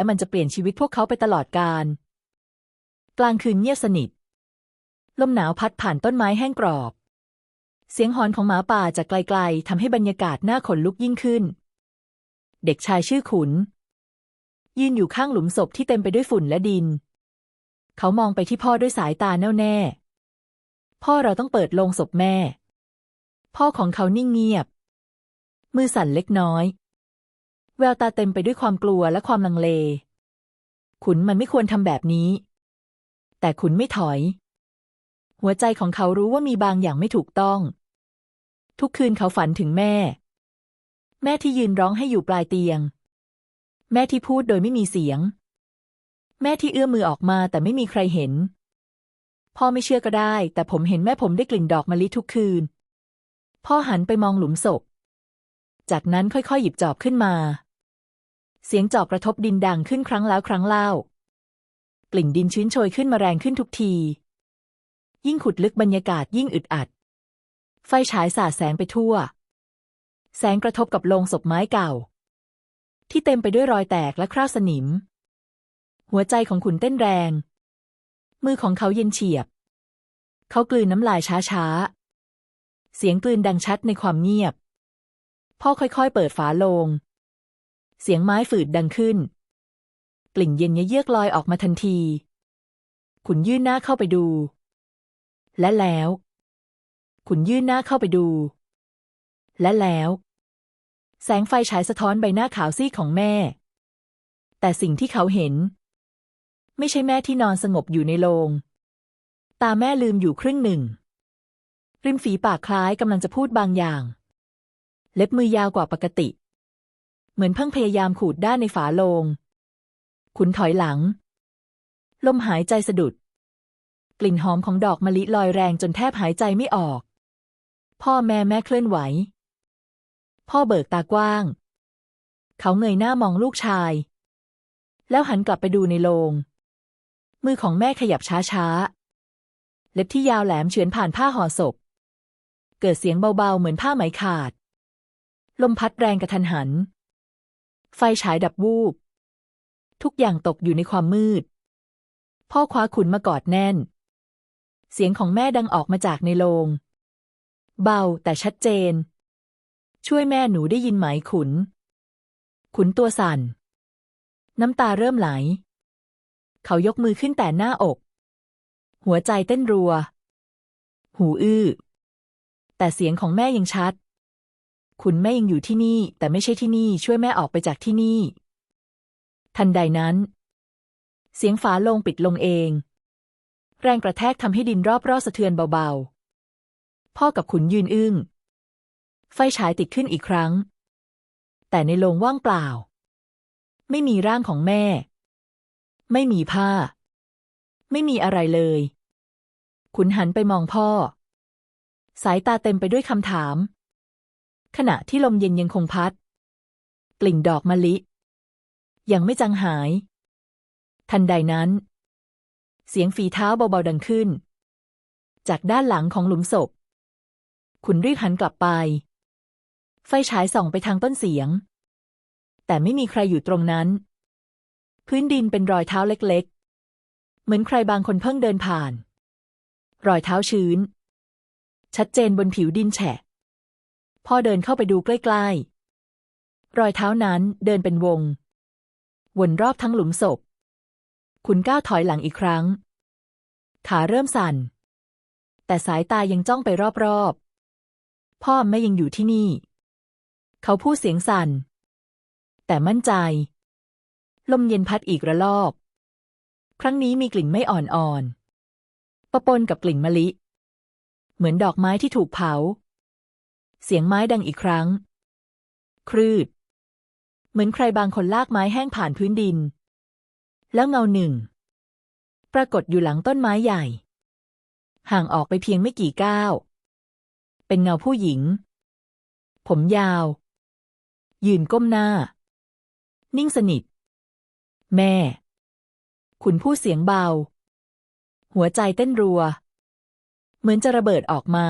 และมันจะเปลี่ยนชีวิตพวกเขาไปตลอดกาลกลางคืนเงียบสนิท ลมหนาวพัดผ่านต้นไม้แห้งกรอบ เสียงหอนของหมาป่าจากไกลๆทำให้บรรยากาศน่าขนลุกยิ่งขึ้น เด็กชายชื่อขุน ยืนอยู่ข้างหลุมศพที่เต็มไปด้วยฝุ่นและดิน เขามองไปที่พ่อด้วยสายตาแน่วแน่ พ่อเราต้องเปิดโลงศพแม่ พ่อของเขานิ่งเงียบ มือสั่นเล็กน้อย แววตาเต็มไปด้วยความกลัวและความลังเล ขุนมันไม่ควรทำแบบนี้ แต่ขุนไม่ถอย หัวใจของเขารู้ว่ามีบางอย่างไม่ถูกต้อง ทุกคืนเขาฝันถึงแม่ แม่ที่ยืนร้องให้อยู่ปลายเตียง แม่ที่พูดโดยไม่มีเสียง แม่ที่เอื้อมมือออกมาแต่ไม่มีใครเห็น พ่อไม่เชื่อก็ได้ แต่ผมเห็นแม่ผมได้กลิ่นดอกมะลิทุกคืน พ่อหันไปมองหลุมศพ จากนั้นค่อยๆ หยิบจอบขึ้นมา เสียงจอบกระทบดินดังขึ้นครั้งแล้วครั้งเล่ากลิ่นดินชื้นโชยขึ้นมาแรงขึ้นทุกที ยิ่งขุดลึกบรรยากาศยิ่งอึดอัด ไฟฉายสาดแสงไปทั่ว แสงกระทบกับโลงศพไม้เก่า ที่เต็มไปด้วยรอยแตกและคราบสนิม หัวใจของขุนเต้นแรง มือของเขาเย็นเฉียบ เขากลืนน้ำลายช้าๆ เสียงกลืนดังชัดในความเงียบ พ่อค่อยๆ เปิดฝาโลง เสียงไม้ฝืดดังขึ้น กลิ่นเย็นเยือกลอยออกมาทันที ขุนยื่นหน้าเข้าไปดู และแล้ว ขุนยื่นหน้าเข้าไปดู และแล้ว แสงไฟฉายสะท้อนใบหน้าขาวซีดของแม่ แต่สิ่งที่เขาเห็น ไม่ใช่แม่ที่นอนสงบอยู่ในโรงตาแม่ลืมอยู่ครึ่งหนึ่ง ริมฝีปากคล้ายกำลังจะพูดบางอย่าง เล็บมือยาวกว่าปกติ เหมือนเพิ่งพยายามขูดด้านในฝาโลง ขุนถอยหลัง ลมหายใจสะดุด กลิ่นหอมของดอกมะลิลอยแรงจนแทบหายใจไม่ออก พ่อแม่แม่เคลื่อนไหว พ่อเบิกตากว้าง เขาเงยหน้ามองลูกชาย แล้วหันกลับไปดูในโลง มือของแม่ขยับช้าๆ เล็บที่ยาวแหลมเฉือนผ่านผ้าห่อศพ เกิดเสียงเบาๆ เหมือนผ้าไหมขาดลมพัดแรงกระทันหัน ไฟฉายดับวูบ ทุกอย่างตกอยู่ในความมืด พ่อคว้าขุนมากอดแน่น เสียงของแม่ดังออกมาจากในโลงเบาแต่ชัดเจน ช่วยแม่หนูได้ยินไหมขุน ขุนตัวสั่น น้ำตาเริ่มไหล เขายกมือขึ้นแต่หน้าอก หัวใจเต้นรัว หูอื้อ แต่เสียงของแม่ยังชัด ขุนแม่ยังอยู่ที่นี่ แต่ไม่ใช่ที่นี่ช่วยแม่ออกไปจากที่นี่ ทันใดนั้น เสียงฝาโลงปิดลงเอง แรงกระแทกทำให้ดินรอบๆสะเทือนเบาๆ พ่อกับขุนยืนอึ้ง ไฟฉายติดขึ้นอีกครั้ง แต่ในโรงว่างเปล่า ไม่มีร่างของแม่ ไม่มีผ้า ไม่มีอะไรเลย ขุนหันไปมองพ่อ สายตาเต็มไปด้วยคำถาม ขณะที่ลมเย็นยังคงพัด กลิ่นดอกมะลิ ยังไม่จางหาย ทันใดนั้น เสียงฝีเท้าเบาๆดังขึ้น จากด้านหลังของหลุมศพขุนรีบหันกลับไป ไฟฉายส่องไปทางต้นเสียง แต่ไม่มีใครอยู่ตรงนั้น พื้นดินเป็นรอยเท้าเล็กๆ เหมือนใครบางคนเพิ่งเดินผ่าน รอยเท้าชื้น ชัดเจนบนผิวดินแฉะ พ่อเดินเข้าไปดูใกล้ๆ รอยเท้านั้นเดินเป็นวง วนรอบทั้งหลุมศพ คุณก้าวถอยหลังอีกครั้ง ขาเริ่มสั่น แต่สายตายังจ้องไปรอบๆ พ่อแม่ยังอยู่ที่นี่ เขาพูดเสียงสั่น แต่มั่นใจ ลมเย็นพัดอีกระลอก ครั้งนี้มีกลิ่นไม่อ่อนๆปะปนกับกลิ่นมะลิ เหมือนดอกไม้ที่ถูกเผา เสียงไม้ดังอีกครั้ง ครืด เหมือนใครบางคนลากไม้แห้งผ่านพื้นดิน แล้วเงาหนึ่ง ปรากฏอยู่หลังต้นไม้ใหญ่ ห่างออกไปเพียงไม่กี่ก้าว เป็นเงาผู้หญิง ผมยาว ยืนก้มหน้า นิ่งสนิท แม่ขุนพูดเสียงเบา หัวใจเต้นรัว เหมือนจะระเบิดออกมา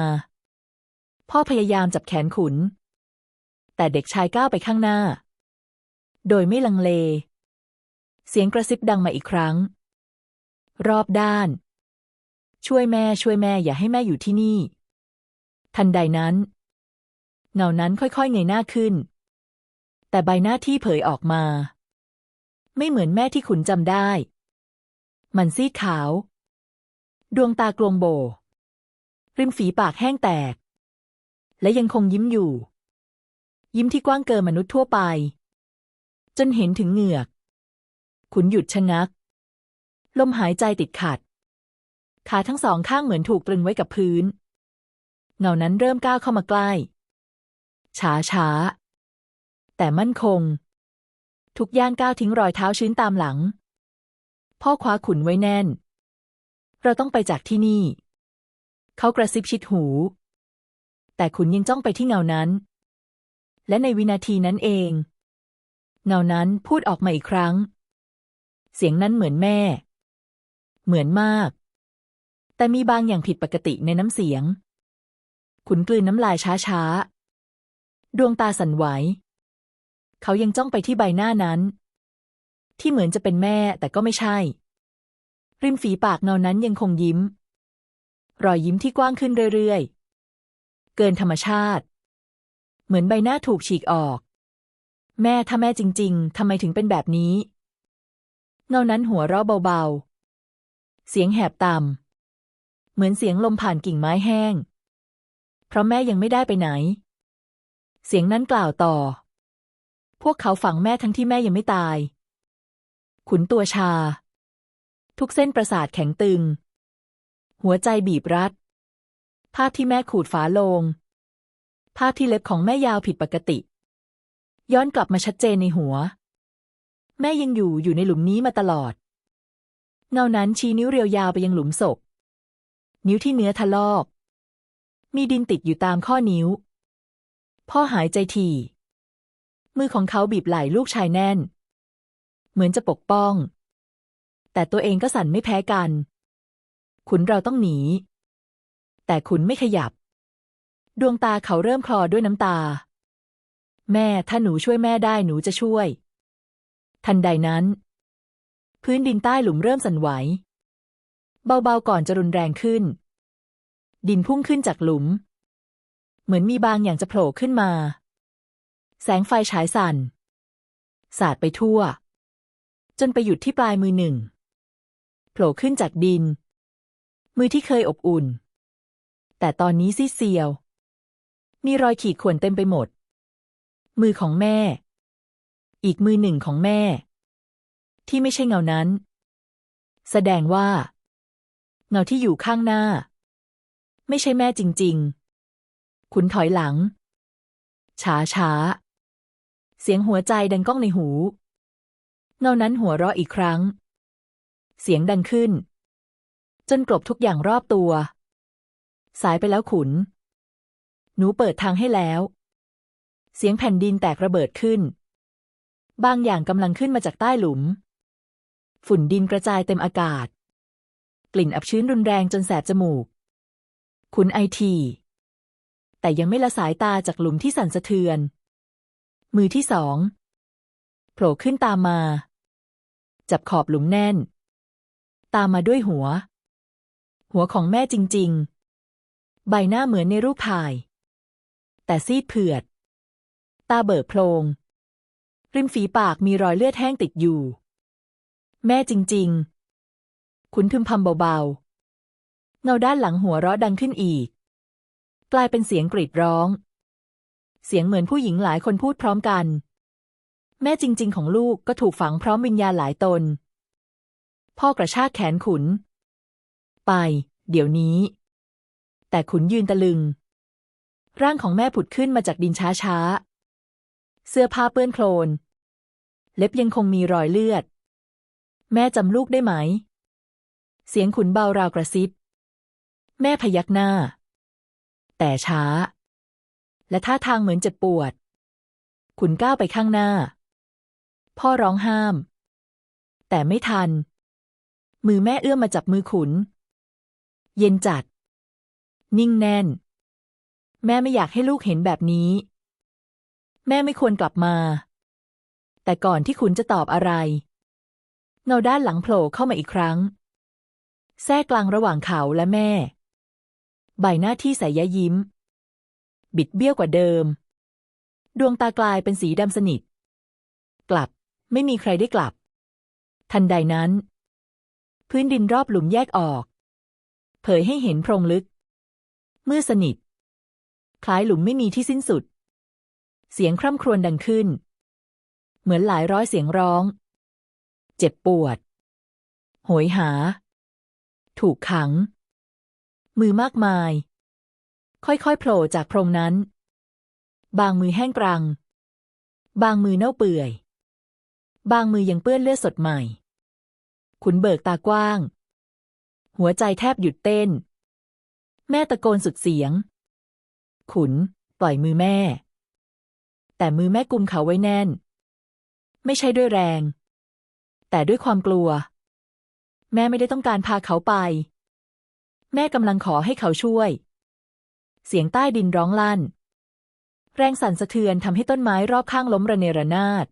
พ่อพยายามจับแขนขุน แต่เด็กชายก้าวไปข้างหน้า โดยไม่ลังเล เสียงกระซิบดังมาอีกครั้ง รอบด้าน ช่วยแม่ช่วยแม่อย่าให้แม่อยู่ที่นี่ ทันใดนั้น เงานั้นค่อยๆเงยหน้าขึ้น แต่ใบหน้าที่เผยออกมา ไม่เหมือนแม่ที่ขุนจำได้ มันซีดขาว ดวงตากลวงโบริมฝีปากแห้งแตก และยังคงยิ้มอยู่ ยิ้มที่กว้างเกินมนุษย์ทั่วไป จนเห็นถึงเหงือก ขุนหยุดชะงัก ลมหายใจติดขัด ขาทั้งสองข้างเหมือนถูกตรึงไว้กับพื้น เงานั้นเริ่มก้าวเข้ามาใกล้ ช้าช้า แต่มั่นคง ทุกย่างก้าวทิ้งรอยเท้าชื้นตามหลัง พ่อคว้าขุนไว้แน่น เราต้องไปจากที่นี่ เขากระซิบชิดหู แต่ขุนยังจ้องไปที่เงานั้น และในวินาทีนั้นเอง เงานั้นพูดออกมาอีกครั้ง เสียงนั้นเหมือนแม่ เหมือนมาก แต่มีบางอย่างผิดปกติในน้ำเสียง ขุนกลืนน้ำลายช้าๆ ดวงตาสั่นไหว เขายังจ้องไปที่ใบหน้านั้น ที่เหมือนจะเป็นแม่แต่ก็ไม่ใช่ ริมฝีปากเงานั้นยังคงยิ้ม รอยยิ้มที่กว้างขึ้นเรื่อยๆ เกินธรรมชาติ เหมือนใบหน้าถูกฉีกออก แม่ถ้าแม่จริง ๆทำไมถึงเป็นแบบนี้ เงานั้นหัวเราะเบาๆ เสียงแหบต่ำเหมือนเสียงลมผ่านกิ่งไม้แห้ง เพราะแม่ยังไม่ได้ไปไหน เสียงนั้นกล่าวต่อ พวกเขาฝังแม่ทั้งที่แม่ยังไม่ตาย ขุนตัวชา ทุกเส้นประสาทแข็งตึง หัวใจบีบรัด ภาพที่แม่ขูดฝาโลง ภาพที่เล็บของแม่ยาวผิดปกติ ย้อนกลับมาชัดเจนในหัว แม่ยังอยู่อยู่ในหลุมนี้มาตลอด เงานั้นชี้นิ้วเรียวยาวไปยังหลุมศพ นิ้วที่เนื้อทะลอก มีดินติดอยู่ตามข้อนิ้ว พ่อหายใจทีมือของเขาบีบไหล่ลูกชายแน่น เหมือนจะปกป้อง แต่ตัวเองก็สั่นไม่แพ้กัน ขุนเราต้องหนี แต่ขุนไม่ขยับ ดวงตาเขาเริ่มคลอด้วยน้ำตา แม่ถ้าหนูช่วยแม่ได้หนูจะช่วย ทันใดนั้น พื้นดินใต้หลุมเริ่มสั่นไหว เบาๆก่อนจะรุนแรงขึ้น ดินพุ่งขึ้นจากหลุม เหมือนมีบางอย่างจะโผล่ขึ้นมา แสงไฟฉายสั่น สาดไปทั่ว จนไปหยุดที่ปลายมือหนึ่งโผล่ขึ้นจากดิน มือที่เคยอบอุ่น แต่ตอนนี้ซีดเซียว มีรอยขีดข่วนเต็มไปหมด มือของแม่ อีกมือหนึ่งของแม่ ที่ไม่ใช่เงานั้น แสดงว่า เงาที่อยู่ข้างหน้า ไม่ใช่แม่จริงๆขุนถอยหลัง ช้าช้าเสียงหัวใจดังก้องในหู เงานั้นหัวเราะอีกครั้ง เสียงดังขึ้น จนกลบทุกอย่างรอบตัว สายไปแล้วขุน หนูเปิดทางให้แล้ว เสียงแผ่นดินแตกระเบิดขึ้น บางอย่างกำลังขึ้นมาจากใต้หลุม ฝุ่นดินกระจายเต็มอากาศ กลิ่นอับชื้นรุนแรงจนแสบจมูก ขุนไอที แต่ยังไม่ละสายตาจากหลุมที่สั่นสะเทือน มือที่สองโผล่ขึ้นตามมา จับขอบหลุมแน่น ตามมาด้วยหัว หัวของแม่จริง ๆ ใบหน้าเหมือนในรูปถ่าย แต่ซีดเผือด ตาเบิกโพลง ริมฝีปากมีรอยเลือดแห้งติดอยู่ แม่จริง ๆ ขุนทึมพำเบาๆ เงาด้านหลังหัวเราะดังขึ้นอีก กลายเป็นเสียงกรีดร้อง เสียงเหมือนผู้หญิงหลายคนพูดพร้อมกัน แม่จริง ๆ ของลูกก็ถูกฝังพร้อมวิญญาณหลายตน พ่อกระชากแขนขุน ไป เดี๋ยวนี้ แต่ขุนยืนตะลึง ร่างของแม่ผุดขึ้นมาจากดินช้าๆเสื้อผ้าเปื้อนโคลน เล็บยังคงมีรอยเลือด แม่จำลูกได้ไหม เสียงขุนเบาราวกระซิบ แม่พยักหน้า แต่ช้า และท่าทางเหมือนเจ็บปวด ขุนก้าวไปข้างหน้า พ่อร้องห้าม แต่ไม่ทัน มือแม่เอื้อมมาจับมือขุน เย็นจัด นิ่งแน่น แม่ไม่อยากให้ลูกเห็นแบบนี้ แม่ไม่ควรกลับมา แต่ก่อนที่ขุนจะตอบอะไร เงาด้านหลังโผล่เข้ามาอีกครั้ง แทรกกลางระหว่างเขาและแม่ ใบหน้าที่ใสยะยิ้ม บิดเบี้ยวกว่าเดิม ดวงตากลายเป็นสีดำสนิท กลับไม่มีใครได้กลับ ทันใดนั้น พื้นดินรอบหลุมแยกออก เผยให้เห็นโพรงลึก มืดสนิท คล้ายหลุมไม่มีที่สิ้นสุด เสียงคร่ำครวญดังขึ้น เหมือนหลายร้อยเสียงร้อง เจ็บปวด โหยหา ถูกขัง มือมากมาย ค่อยๆโผล่จากโพรงนั้น บางมือแห้งกรัง บางมือเน่าเปื่อย บางมือยังเปื้อนเลือดสดใหม่ ขุนเบิกตากว้าง หัวใจแทบหยุดเต้น แม่ตะโกนสุดเสียง ขุน ปล่อยมือแม่ แต่มือแม่กุมเขาไว้แน่น ไม่ใช่ด้วยแรง แต่ด้วยความกลัว แม่ไม่ได้ต้องการพาเขาไป แม่กำลังขอให้เขาช่วย เสียงใต้ดินร้องลั่น แรงสั่นสะเทือนทำให้ต้นไม้รอบข้างล้มระเนระนาด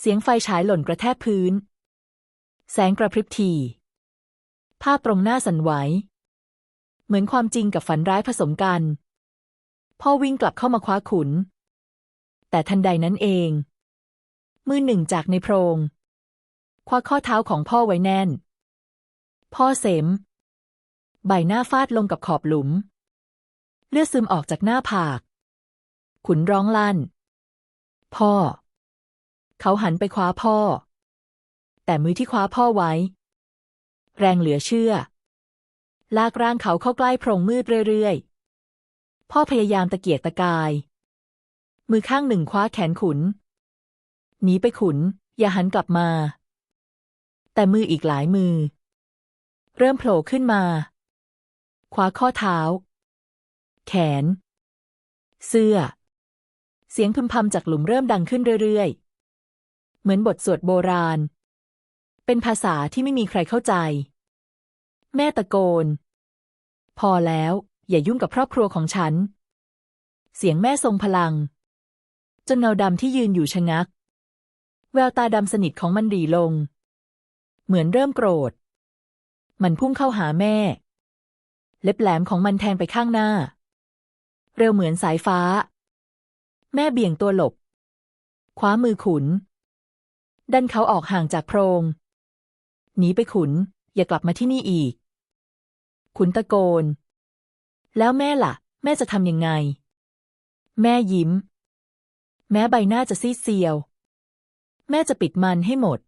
เสียงไฟฉายหล่นกระแทกพื้น แสงกระพริบทีภาพตรงหน้าสั่นไหว เหมือนความจริงกับฝันร้ายผสมกัน พ่อวิ่งกลับเข้ามาคว้าขุน แต่ทันใดนั้นเอง มือหนึ่งจากในโพรง คว้าข้อเท้าของพ่อไว้แน่น พ่อเสม ใบหน้าฟาดลงกับขอบหลุม เลือดซึมออกจากหน้าผาก ขุนร้องลั่น พ่อ เขาหันไปคว้าพ่อ แต่มือที่คว้าพ่อไว้ แรงเหลือเชื่อ ลากร่างเขาเข้าใกล้โพรงมืดเรื่อยๆ พ่อพยายามตะเกียกตะกาย มือข้างหนึ่งคว้าแขนขุน หนีไปขุน อย่าหันกลับมา แต่มืออีกหลายมือ เริ่มโผล่ขึ้นมา คว้าข้อเท้า แขน เสื้อ เสียงพึมพำจากหลุมเริ่มดังขึ้นเรื่อยๆ เหมือนบทสวดโบราณ เป็นภาษาที่ไม่มีใครเข้าใจแม่ตะโกน พอแล้ว อย่ายุ่งกับครอบครัวของฉัน เสียงแม่ทรงพลัง จนเงาดำที่ยืนอยู่ชะงัก แววตาดำสนิทของมันหรีลง เหมือนเริ่มโกรธ มันพุ่งเข้าหาแม่ เล็บแหลมของมันแทงไปข้างหน้า เร็วเหมือนสายฟ้า แม่เบี่ยงตัวหลบ คว้ามือขุน ดันเขาออกห่างจากโพรงหนีไปขุน อย่ากลับมาที่นี่อีก ขุนตะโกน แล้วแม่ล่ะ แม่จะทำยังไง แม่ยิ้ม แม้ใบหน้าจะซีดเซียว แม่จะปิดมันให้หมด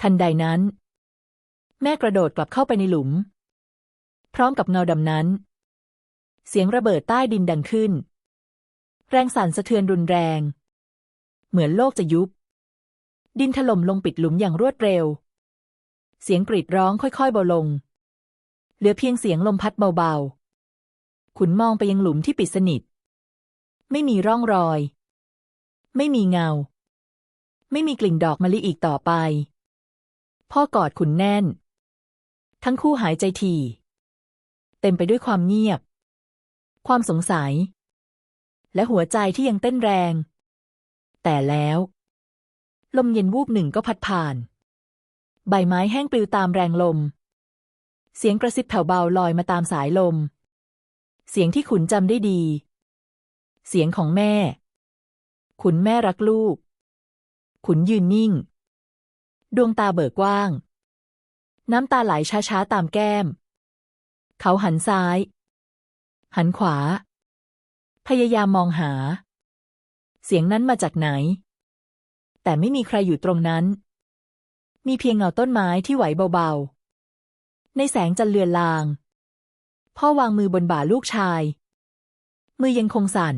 ทันใดนั้น แม่กระโดดกลับเข้าไปในหลุม พร้อมกับเงาดำนั้น เสียงระเบิดใต้ดินดังขึ้น แรงสั่นสะเทือนรุนแรง เหมือนโลกจะยุบ ดินถล่มลงปิดหลุมอย่างรวดเร็ว เสียงกรีดร้องค่อยๆเบาลง เหลือเพียงเสียงลมพัดเบาๆ ขุนมองไปยังหลุมที่ปิดสนิท ไม่มีร่องรอย ไม่มีเงา ไม่มีกลิ่นดอกมะลิอีกต่อไป พ่อกอดขุนแน่น ทั้งคู่หายใจทีเต็มไปด้วยความเงียบ ความสงสัย และหัวใจที่ยังเต้นแรง แต่แล้ว ลมเย็นวูบหนึ่งก็พัดผ่าน ใบไม้แห้งปลิวตามแรงลม เสียงกระซิบแผ่วเบาลอยมาตามสายลม เสียงที่ขุนจำได้ดี เสียงของแม่ ขุนแม่รักลูก ขุนยืนนิ่ง ดวงตาเบิกกว้าง น้ำตาไหลช้าๆตามแก้ม เขาหันซ้าย หันขวา พยายามมองหา เสียงนั้นมาจากไหน แต่ไม่มีใครอยู่ตรงนั้น มีเพียงเงาต้นไม้ที่ไหวเบาๆ ในแสงจันเลือนลาง พ่อวางมือบนบ่าลูกชาย มือยังคงสั่น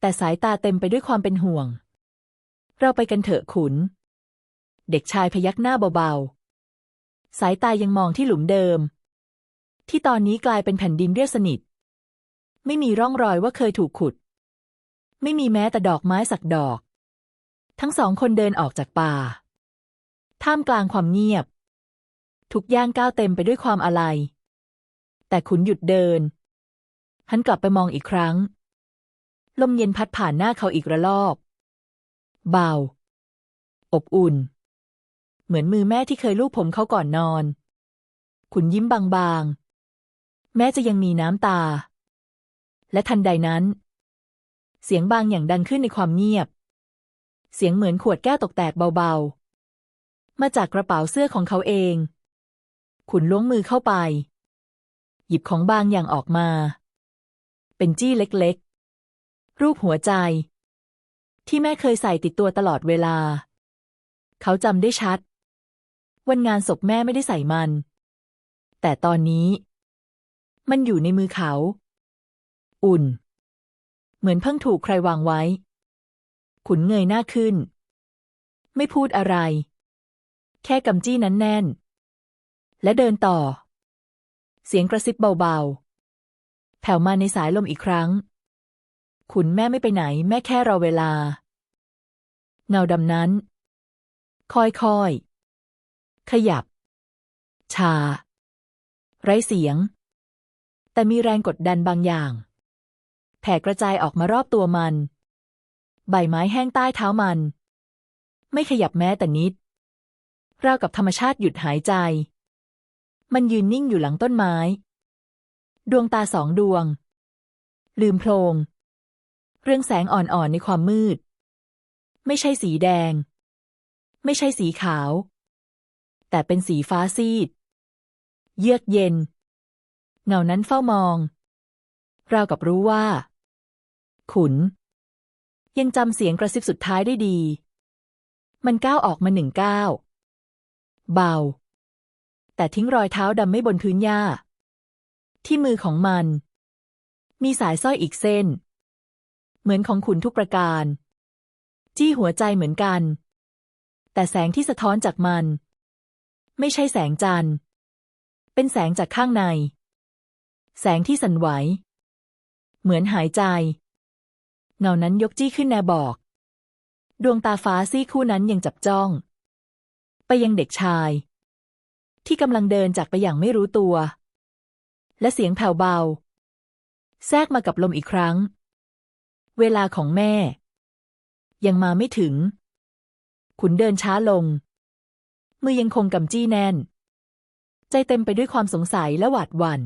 แต่สายตาเต็มไปด้วยความเป็นห่วง เราไปกันเถอะขุน เด็กชายพยักหน้าเบาๆ สายตายังมองที่หลุมเดิม ที่ตอนนี้กลายเป็นแผ่นดินเรียบสนิท ไม่มีร่องรอยว่าเคยถูกขุด ไม่มีแม้แต่ดอกไม้สักดอก ทั้งสองคนเดินออกจากป่า ท่ามกลางความเงียบ ทุกย่างก้าวเต็มไปด้วยความอาลัย แต่ขุนหยุดเดิน หันกลับไปมองอีกครั้ง ลมเย็นพัดผ่านหน้าเขาอีกระลอก เบา อบอุ่น เหมือนมือแม่ที่เคยลูบผมเขาก่อนนอน ขุนยิ้มบางๆ แม้จะยังมีน้ำตา และทันใดนั้น เสียงบางอย่างดังขึ้นในความเงียบ เสียงเหมือนขวดแก้วตกแตกเบาๆ มาจากกระเป๋าเสื้อของเขาเอง ขุนล้วงมือเข้าไป หยิบของบางอย่างออกมา เป็นจี้เล็กๆ รูปหัวใจ ที่แม่เคยใส่ติดตัวตลอดเวลา เขาจำได้ชัด วันงานศพแม่ไม่ได้ใส่มัน แต่ตอนนี้ มันอยู่ในมือเขา อุ่น เหมือนเพิ่งถูกใครวางไว้ ขุนเงยหน้าขึ้น ไม่พูดอะไร แค่กำจี้นั้นแน่น และเดินต่อ เสียงกระซิบเบาๆ แผ่วมาในสายลมอีกครั้ง ขุนแม่ไม่ไปไหน แม่แค่รอเวลา เงาดำนั้น ค่อยๆ ขยับ ชา ไร้เสียง แต่มีแรงกดดันบางอย่าง แผ่กระจายออกมารอบตัวมัน ใบไม้แห้งใต้เท้ามัน ไม่ขยับแม้แต่นิดราวกับธรรมชาติหยุดหายใจ มันยืนนิ่งอยู่หลังต้นไม้ ดวงตาสองดวง ลืมโพลงเรื่องแสงอ่อนๆในความมืด ไม่ใช่สีแดง ไม่ใช่สีขาว แต่เป็นสีฟ้าซีด เยือกเย็น เงานั้นเฝ้ามอง ราวกับรู้ว่า ขุน ยังจำเสียงกระซิบสุดท้ายได้ดี มันก้าวออกมาหนึ่งก้าว เบา แต่ทิ้งรอยเท้าดำไม่บนพื้นหญ้า ที่มือของมัน มีสายสร้อยอีกเส้น เหมือนของขุนทุกประการ จี้หัวใจเหมือนกัน แต่แสงที่สะท้อนจากมัน ไม่ใช่แสงจันทร์ เป็นแสงจากข้างใน แสงที่สั่นไหว เหมือนหายใจ เงานั้นยกจี้ขึ้นแนบอก ดวงตาฟ้าซี่คู่นั้นยังจับจ้อง ไปยังเด็กชาย ที่กำลังเดินจากไปอย่างไม่รู้ตัว และเสียงแผ่วเบา แทรกมากับลมอีกครั้ง เวลาของแม่ ยังมาไม่ถึง ขุนเดินช้าลง มือยังคงกำจี้แน่น ใจเต็มไปด้วยความสงสัยและหวาดหวัน่น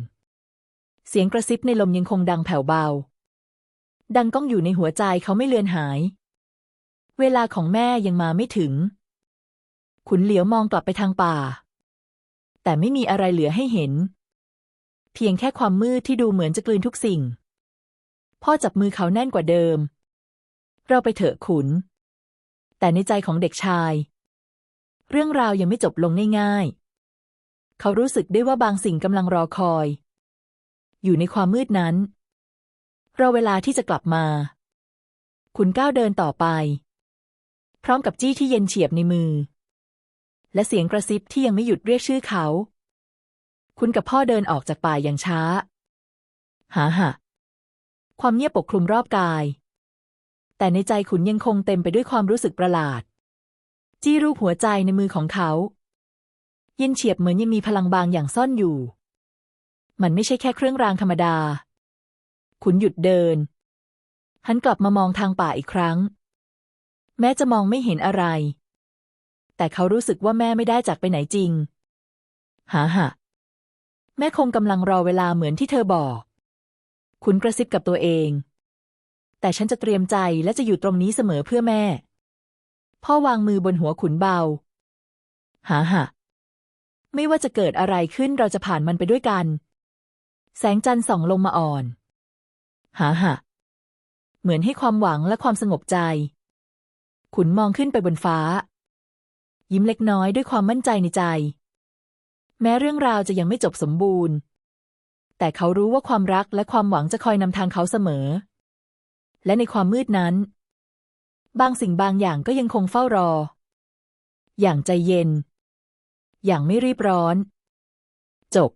เสียงกระซิบในลมยังคงดังแผ่วเบา ดังก้องอยู่ในหัวใจเขาไม่เลือนหาย เวลาของแม่ยังมาไม่ถึง ขุนเหลียวมองกลับไปทางป่า แต่ไม่มีอะไรเหลือให้เห็น เพียงแค่ความมืดที่ดูเหมือนจะกลืนทุกสิ่ง พ่อจับมือเขาแน่นกว่าเดิม เราไปเถอะขุน แต่ในใจของเด็กชาย เรื่องราวยังไม่จบลงง่ายๆ เขารู้สึกได้ว่าบางสิ่งกำลังรอคอย อยู่ในความมืดนั้น รอเวลาที่จะกลับมา ขุนก้าวเดินต่อไป พร้อมกับจี้ที่เย็นเฉียบในมือ และเสียงกระซิบที่ยังไม่หยุดเรียกชื่อเขา คุณกับพ่อเดินออกจากป่าอย่างช้า หาหะความเงียบปกคลุมรอบกาย แต่ในใจขุนยังคงเต็มไปด้วยความรู้สึกประหลาด จี้รูปหัวใจในมือของเขา เย็นเฉียบเหมือนยังมีพลังบางอย่างซ่อนอยู่ มันไม่ใช่แค่เครื่องรางธรรมดา ขุนหยุดเดิน หันกลับมามองทางป่าอีกครั้ง แม้จะมองไม่เห็นอะไร แต่เขารู้สึกว่าแม่ไม่ได้จากไปไหนจริง หาหะแม่คงกำลังรอเวลาเหมือนที่เธอบอกขุนกระซิบกับตัวเอง แต่ฉันจะเตรียมใจและจะอยู่ตรงนี้เสมอเพื่อแม่ พ่อวางมือบนหัวขุนเบา หาหะไม่ว่าจะเกิดอะไรขึ้นเราจะผ่านมันไปด้วยกัน แสงจันทร์ส่องลงมาอ่อน หาหะเหมือนให้ความหวังและความสงบใจ ขุนมองขึ้นไปบนฟ้า ยิ้มเล็กน้อยด้วยความมั่นใจในใจ แม้เรื่องราวจะยังไม่จบสมบูรณ์ แต่เขารู้ว่าความรักและความหวังจะคอยนำทางเขาเสมอ และในความมืดนั้น บางสิ่งบางอย่างก็ยังคงเฝ้ารอ อย่างใจเย็น อย่างไม่รีบร้อน จบ